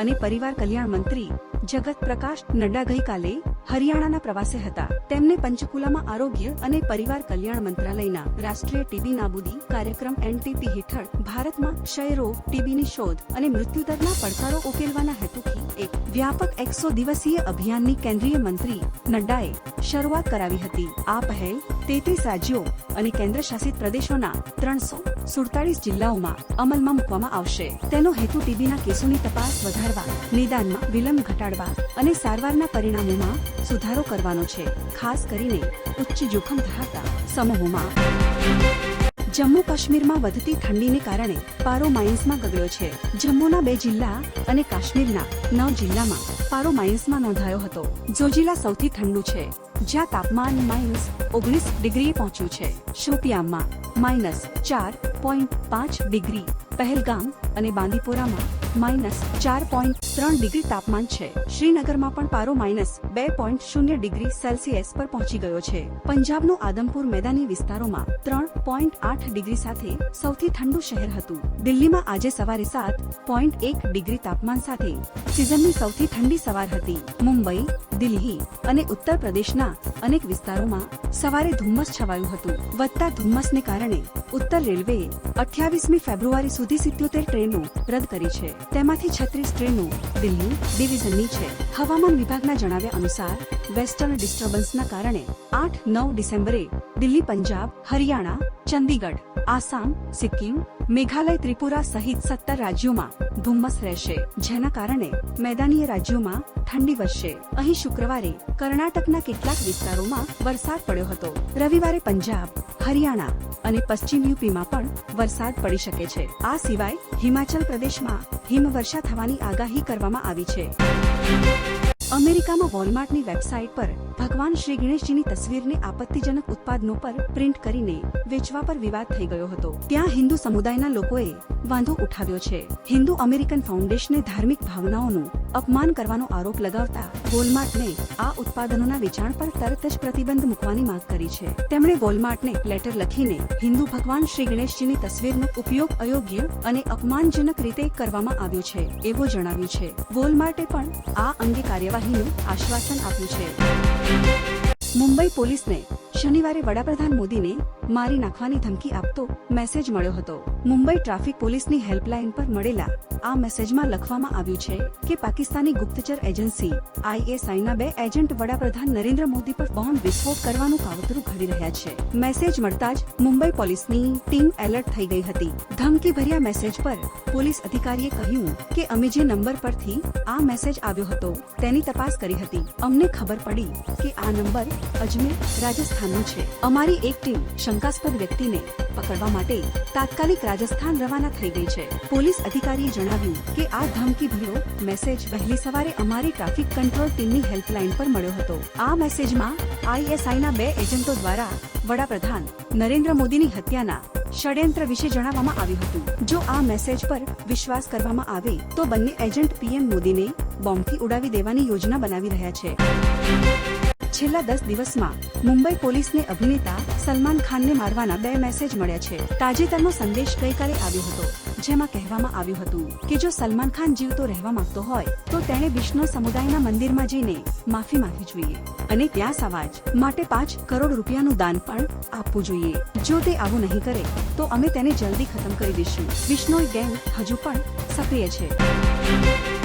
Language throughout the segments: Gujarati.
અને પરિવાર કલ્યાણ મંત્રી જગત પ્રકાશ નડ્ડા ગઈકાલે હરિયાણાના પ્રવાસે હતા. તેમને પંચકુલામાં આરોગ્ય અને પરિવાર કલ્યાણ મંત્રાલયના રાષ્ટ્રીય ટીબી નાબૂદી કાર્યક્રમ એનટીપી હેઠળ ભારતમાં ક્ષયરોગ, ટીબીની શોધ અને મૃત્યુદરના પડકારો ઉકેલવાના હેતુથી એક વ્યાપક એકસો દિવસીય અભિયાનની કેન્દ્રીય મંત્રી નડ્ડાએ શરૂઆત કરાવી હતી. આ પહેલ તેત્રીસ રાજ્યો અને કેન્દ્ર શાસિત પ્રદેશોના ત્રણસો સુડતાલીસ જિલ્લાઓમાં અમલમાં મૂકવામાં આવશે. તેનો હેતુ ટીબીના કેસોની તપાસ વધારવા નિદાનમાં વિલંબ ઘટાડવા અને સારવારના પરિણામોમાં સુધારો કરવાનો છે. ખાસ કરીને ઉચ્ચ જોખમ ધરાવતા સમૂહોમાં. જમ્મુ કાશ્મીરમાં વધતી ઠંડીને કારણે પારો માઇન્સમાં ગગડ્યો છે. જમ્મુના બે જિલ્લા અને કાશ્મીરના નવ જિલ્લામાં પારો માઇન્સમાં નોંધાયો હતો. જોજિલા સૌથી ઠંડુ છે, જ્યાં તાપમાન માઇનસ ઓગણીસ ડિગ્રીએ પહોંચ્યું છે. શોપિયામાં માઇનસ ચાર પોઈન્ટ પાંચ ડિગ્રી, પહેલગામ અને બાંદીપોરામાં માઇનસ ચાર પોઈન્ટ ત્રણ ડિગ્રી તાપમાન છે. શ્રીનગરમાં પણ પારો માઇનસ બે પોઈન્ટ શૂન્ય ડિગ્રી સેલ્સિયસ પર પહોંચી ગયો છે. પંજાબનો આદમપુર મેદાની વિસ્તારોમાં ત્રણ પોઈન્ટ આઠ ડિગ્રી સાથે સૌથી ઠંડુ શહેર હતું. દિલ્હીમાં આજે સવારે સાત પોઈન્ટ એક ડિગ્રી તાપમાન સાથે સિઝનની સૌથી ઠંડી સવાર હતી. મુંબઈ, દિલ્હી અને ઉત્તર પ્રદેશના અનેક વિસ્તારોમાં સવારે ધુમ્મસ છવાયું હતું. વધતા ધુમ્મસને કારણે ઉત્તર રેલવેએ અઠ્યાવીસમી ફેબ્રુઆરી સુધી સિત્યોતેર ટ્રેનો રદ કરી છે. તેમાંથી છત્રીસ ટ્રેનો દિલ્હી ડિવિઝનની છે. હવામાન વિભાગના જણાવ્યા અનુસાર, વેસ્ટર્ન ડિસ્ટર્બન્સના કારણે આઠ નવ ડિસેમ્બરે દિલ્હી, પંજાબ, હરિયાણા, ચંદીગઢ આસામ, સિક્કિમ, મેઘાલય ત્રિપુરા સહિત સત્તર રાજ્યોમાં ધુમ્મસ રહેશે, જેના કારણે મેદાનીય રાજ્યોમાં ઠંડી વધશે. અહીં શુક્રવારે કર્ણાટકના કેટલાક વિસ્તારોમાં વરસાદ પડ્યો હતો. રવિવારે પંજાબ, હરિયાણા અને પશ્ચિમ યુપીમાં પણ વરસાદ પડી શકે છે. આ સિવાય હિમાચલ પ્રદેશમાં હિમવર્ષા થવાની આગાહી કરવામાં આવી છે. અમેરિકામાં વોલમાર્ટની વેબસાઇટ પર ભગવાન શ્રી ગણેશજીની તસવીરને આપત્તિજનક ઉત્પાદનો પર પ્રિન્ટ કરીને વેચવા પર વિવાદ થઈ ગયો હતો. ત્યાં હિન્દુ સમુદાયના લોકોએ વાંધો ઉઠાવ્યો છે. હિન્દુ અમેરિકન ફાઉન્ડેશને ધાર્મિક ભાવનાઓનું અપમાન કરવાનો આરોપ લગાવતા વોલમાર્ટને આ ઉત્પાદનોના વેચાણ પર તરત જ પ્રતિબંધ મૂકવાની માંગ કરી છે. તેમણે વોલમાર્ટને લેટર લખીને હિન્દુ ભગવાન શ્રી ગણેશજીની તસવીરનો ઉપયોગ અયોગ્ય અને અપમાનજનક રીતે કરવામાં આવ્યો છે, એવું જણાવ્યું છે. વોલમાર્ટે પણ આ અંગે કાર્યવાહીનું આશ્વાસન આપ્યું છે. Музика મુંબઈ પોલીસને શનિવારે વડાપ્રધાન મોદીને મારી નાખવાની ધમકી આપતો મેસેજ મળ્યો હતો. મુંબઈ ટ્રાફિક પોલીસની હેલ્પલાઇન પર મળેલા આ મેસેજમાં લખવામાં આવ્યું છે કે પાકિસ્તાની ગુપ્તચર એજન્સી આઈએસઆઈના બે એજન્ટ વડાપ્રધાન નરેન્દ્ર મોદી પર બોમ્બ વિસ્ફોટ કરવાનું કાવતરું ઘડી રહ્યા છે. મેસેજ મળતા જ મુંબઈ પોલીસની ટીમ એલર્ટ થઈ ગઈ હતી. ધમકી ભર્યા મેસેજ પર પોલીસ અધિકારીએ કહ્યું કે અમે જે નંબર પરથી આ મેસેજ આવ્યો હતો તેની તપાસ કરી હતી. અમને ખબર પડી કે આ નંબર અજમેર રાજસ્થાનનો છે. અમારી એક ટીમ શંકાસ્પદ વ્યક્તિને પકડવા માટે તાત્કાલિક રાજસ્થાન રવાના થઈ ગઈ છે. પોલીસ અધિકારીએ જણાવ્યું કે આ ધમકી ભર્યો મેસેજ વહેલી સવારે અમારી ટ્રાફિક કંટ્રોલ ટીમની હેલ્પલાઇન પર મળ્યો હતો. આ મેસેજમાં આઈએસઆઈના બે એજન્ટો દ્વારા વડાપ્રધાન નરેન્દ્ર મોદીની હત્યાના ષડયંત્ર વિશે જણાવવામાં આવ્યું હતું. જો આ મેસેજ પર વિશ્વાસ કરવામાં આવે, તો બંને એજન્ટ પીએમ મોદીને બોમ્બથી ઉડાવી દેવાની યોજના બનાવી રહ્યા છે. છેલ્લા દસ દિવસમાં મુંબઈ પોલીસને અભિનેતા સલમાન ખાનને મારવાના બે મેસેજ મળ્યા છે. તાજેતરનો સંદેશ ગઈકાલે આવ્યો હતો, જેમાં કહેવામાં આવ્યું હતું કે જો સલમાન ખાન જીવતો રહેવા માંગતો હોય, તો તેણે વિષ્ણુ સમુદાયના મંદિરમાં જઈને માફી માંગવી જોઈએ અને ત્યાં સમાજ માટે પાંચ કરોડ રૂપિયાનું દાન પણ આપવું જોઈએ. જો તે આવું નહીં કરે, તો અમે તેને જલ્દી ખતમ કરી દઈશું. વિષ્ણોઈ ગેંગ હજુ પણ સક્રિય છે.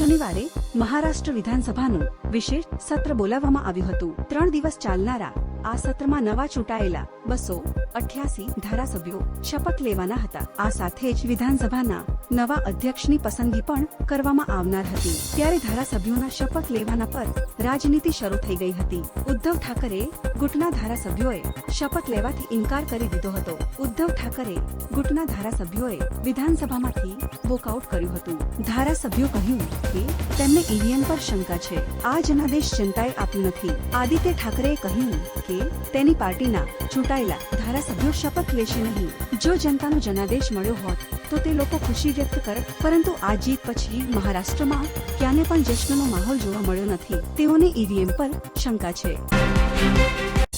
શનિવારે મહારાષ્ટ્ર વિધાનસભાનું વિશેષ સત્ર બોલાવવામાં આવ્યું હતું. ત્રણ દિવસ ચાલનારા આ સત્રમાં નવા ચૂંટાયેલા બસો અઠ્યાસી ધારાસભ્યો શપથ લેવાના હતા. આ સાથે જ વિધાનસભાના નવા અધ્યક્ષની પસંદગી પણ કરવામાં આવનાર હતી. ત્યારે ધારાસભ્યોના શપથ લેવાના પર રાજનીતિ શરૂ થઈ ગઈ હતી. ઉદ્ધવ ઠાકરે ગુટના ધારાસભ્યોએ શપથ લેવાથી ઇનકાર કરી દીધો હતો. ઉદ્ધવ ઠાકરે ગુટના ધારાસભ્યોએ વિધાનસભામાંથી વોકઆઉટ કર્યું હતું. ધારાસભ્યો કહ્યું કે, તેમને ઈવીએમ પર શંકા છે. આ જનાદેશ જનતાએ આપ્યું નથી. આદિત્ય ઠાકરેએ કહ્યું કે, તેની પાર્ટીના ચૂંટાયેલા ધારાસભ્યો શપથ લેશે નહીં. જો જનતાનો જનાદેશ મળ્યો હોત, તો તે લોકો ખુશી વ્યક્ત કરત પરંતુ આ જીત પછી મહારાષ્ટ્રમાં ક્યાંને પણ જશ્નનો માહોલ જોવા મળ્યો નથી. તેઓને ઈવીએમ પર શંકા છે.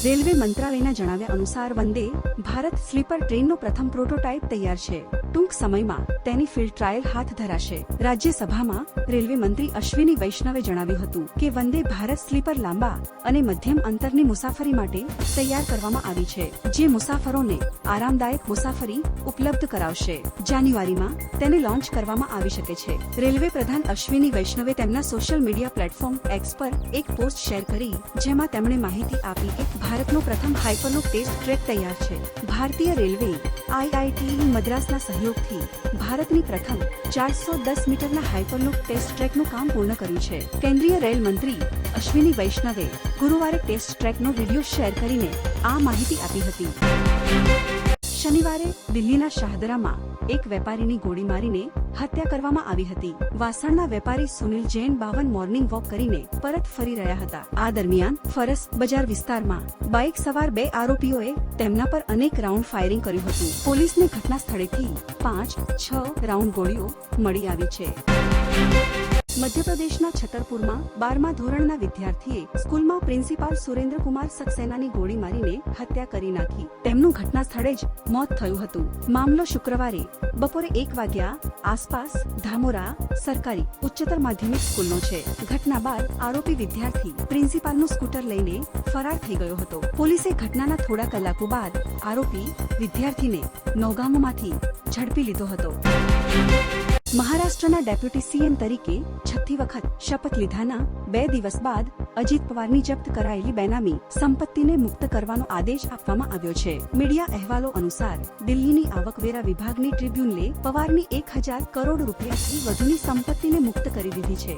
રેલવે મંત્રાલયના જણાવ્યા અનુસાર વંદે ભારત સ્લીપર ટ્રેનનો પ્રથમ પ્રોટોટાઇપ તૈયાર છે. ટૂંક સમયમાં તેની ફિલ્ડ ટ્રાયલ હાથ ધરાશે. રાજ્યસભામાં રેલવે મંત્રી અશ્વિની વૈષ્ણવે જણાવ્યું હતું કે વંદે ભારત સ્લીપર લાંબા અને મધ્યમ અંતરની મુસાફરી માટે તૈયાર કરવામાં આવી છે, જે મુસાફરોને આરામદાયક મુસાફરી ઉપલબ્ધ કરાવશે. જાન્યુઆરીમાં તેને લોન્ચ કરવામાં આવી શકે છે. રેલવે પ્રધાન અશ્વિની વૈષ્ણવે તેમના સોશિયલ મીડિયા પ્લેટફોર્મ એક્સ પર એક પોસ્ટ શેર કરી, જેમાં તેમણે માહિતી આપી કે ભારતનો પ્રથમ હાઇપરલૂપ ટેસ્ટ ટ્રેક તૈયાર છે. ભારતીય રેલવે આઈઆઈટી મદ્રાસના સહયોગથી ભારતની પ્રથમ ચારસો દસ મીટરના હાઇપરલૂપ ટેસ્ટ ટ્રેકનું કામ પૂર્ણ કર્યું છે. કેન્દ્રીય રેલ મંત્રી અશ્વિની વૈષ્ણવે ગુરુવારે ટેસ્ટ ટ્રેકનો વીડિયો શેર કરીને આ માહિતી આપી હતી. શનિવારે દિલ્હીના શાહદરામાં એક વેપારીની ગોળી મારીને હત્યા કરવામાં આવી હતી. વાસણના વેપારી સુનિલ જૈન બાવન મોર્નિંગ વોક કરીને પરત ફરી રહ્યા હતા. આ દરમિયાન ફરસ બજાર વિસ્તારમાં બાઇક સવાર બે આરોપીઓએ તેમના પર અનેક રાઉન્ડ ફાયરિંગ કર્યું હતું. પોલીસને ઘટના સ્થળેથી પાંચ, છ રાઉન્ડ ગોળીઓ મળી આવી છે. મધ્યપ્રદેશના છતરપુરમાં બારમા ધોરણના વિદ્યાર્થીએ સ્કૂલમાં પ્રિન્સિપાલ સુરેન્દ્રકુમાર સક્સેનાની ગોળી મારીને હત્યા કરી નાખી. તેમનું ઘટના સ્થળે જ મોત થયું હતું. મામલો શુક્રવારે બપોરે એક વાગ્યા આસપાસ ધામોરા સરકારી ઉચ્ચતર માધ્યમિક સ્કૂલનો છે. ઘટના બાદ આરોપી વિદ્યાર્થી પ્રિન્સિપાલનું સ્કૂટર લઈને ફરાર થઈ ગયો હતો. પોલીસે ઘટનાના થોડા કલાકો બાદ આરોપી વિદ્યાર્થીને નોગામોમાંથી ઝડપી લીધો હતો. મહારાષ્ટ્રના ડેપ્યુટી સીએમ તરીકે છઠ્ઠી વખત શપથ લીધાના બે દિવસ બાદ અજીત પવારની જપ્ત કરાયેલી બેનામી સંપત્તિને મુક્ત કરવાનો આદેશ આપવામાં આવ્યો છે. મીડિયા અહેવાલો અનુસાર દિલ્હીની આવકવેરા વિભાગની ટ્રિબ્યુનલે પવારની એક હજાર કરોડ રૂપિયાથી વધુની સંપત્તિને મુક્ત કરી દીધી છે.